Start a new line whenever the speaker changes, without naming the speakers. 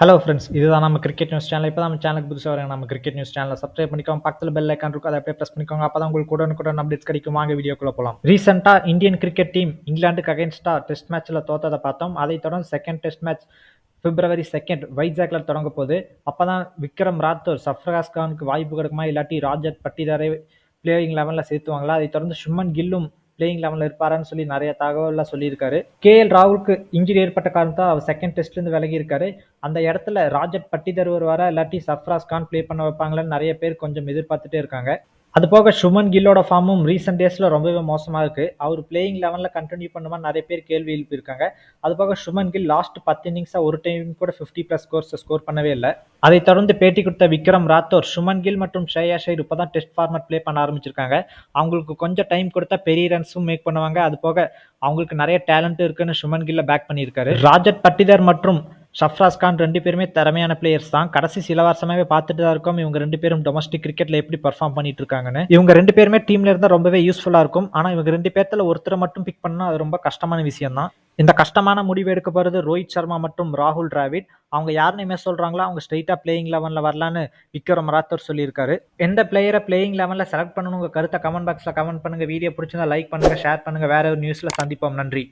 Hello friends இதுதான் நம்ம cricket news channel இப்போ நம்ம சேனலுக்கு புதுசாக வரேன் நம்ம கிரிக்கெட் நியூஸ் சேனலை சப்ஸ்கிரைப் பண்ணிக்கோங்க. பக்கத்தில் பெல் ஐக்கான் இருக்கும் அதை அப்படியே ப்ரெஸ் பண்ணிக்கோங்க. அப்போ தான் உங்களுக்கு உடனுக்குடன் அப்டேட்ஸ் கிடைக்கும். வாங்க வீடியோக்குள்ளே போகலாம் ரீசெண்டாக இந்தியன் கிரிக்கெட் டீம் இங்கிலாந்துக்கு அகேன்ஸ்டாக டெஸ்ட் மேட்ச்சில் தோத்ததை பார்த்தோம். அதை தொடர்ந்து second test match February second வைஜாக்ல தொடங்க போது அப்போ தான் விக்ரம் ராத்தோர் சஃப்ரகாஸ் கானுக்கு வாய்ப்பு கிடைக்குமா? இல்லாட்டி ராஜத் பட்டிதாரை பிளேயிங் லெவனில் சேர்த்துவாங்களா? அதை தொடர்ந்து சுமன் கில்லும் பிளேயிங் லெவலில் இருப்பாரான்னு சொல்லி நிறைய தகவல்லாம் சொல்லியிருக்காரு. கே எல் ராகுலுக்கு இன்ஜுரி ஏற்பட்ட காரணத்தால் அவர் செகண்ட் டெஸ்ட்லேருந்து விலகி இருக்காரு அந்த இடத்துல ராஜத் பட்டிதர் வருவாரா இல்லாட்டி சஃப்ராஸ் கான் ப்ளே பண்ண வைப்பாங்களான்னு நிறைய பேர் கொஞ்சம் எதிர்பார்த்துட்டே இருக்காங்க. அது போக சுமன் கில்லோட ஃபார்மும் ரீசெண்ட் டேஸில் ரொம்பவே மோசமாக இருக்குது அவர் பிளேயிங் லெவனில் கண்டினியூ பண்ணுமா நிறைய பேர் கேள்வி எழுப்பியிருக்காங்க. அது போக சுமன் கில் லாஸ்ட் பத்து இன்னிங்ஸாக ஒரு டைம் கூட ஃபிஃப்டி ப்ளஸ் ஸ்கோர்ஸ் ஸ்கோர் பண்ணவே இல்லை. அதை தொடர்ந்து பேட்டி கொடுத்த விக்ரம் ராத்தோர் சுமன் கில் மற்றும் ஷ்ரேயா ஷைர் இப்போ தான் டெஸ்ட் ஃபார்மட் ப்ளே பண்ண ஆரம்பிச்சிருக்காங்க. அவங்களுக்கு கொஞ்சம் டைம் கொடுத்தா பெரிய ரன்ஸும் மேக் பண்ணுவாங்க. அது போக அவங்களுக்கு நிறைய டேலண்ட் இருக்குன்னு சுமன் கில்ல பேக் பண்ணியிருக்காரு. ராஜத் பட்டிதர் மற்றும் ஷஃப்ராஸ் கான் ரெண்டு பேருமே திறமையான பிளேயர்ஸ் தான். கடைசி சில வருஷமாவே பார்த்துட்டு தான் இருக்கோம். இவங்க ரெண்டு பேரும் டொமஸ்டிக் கிரிக்கெட்ல எப்படி பர்ஃபார்ம் பண்ணிட்டு இருக்காங்கன்னு. இவங்க ரெண்டு பேருமே டீம்ல இருந்தால் ரொம்பவே யூஸ்ஃபுல்லா இருக்கும். ஆனா இவங்க ரெண்டு பேர்த்துல ஒருத்தரை மட்டும் பிக் பண்ணா அது ரொம்ப கஷ்டமான விஷயம் தான். இந்த கஷ்டமான முடிவு எடுக்க போறது ரோஹித் சர்மா மற்றும் ராகுல் டிராவிட். அவங்க யாருன்னு நேமே சொல்றாங்களோ? அவங்க ஸ்ட்ரைட்டா பிளேயிங் லெவன்ல வரலான்னு விக்ரம் ராத்தோர் சொல்லியிருக்காரு. எந்த பிளேயரை பிளேயிங் லெவன்ல செலக்ட் பண்ணணும் உங்க கருத்தை கமெண்ட் பாக்ஸ்ல கமெண்ட் பண்ணுங்க. வீடியோ பிடிச்சிருந்தா லைக் பண்ணுங்க ஷேர் பண்ணுங்க. வேற ஒரு நியூஸ்ல சந்திப்போம். நன்றி.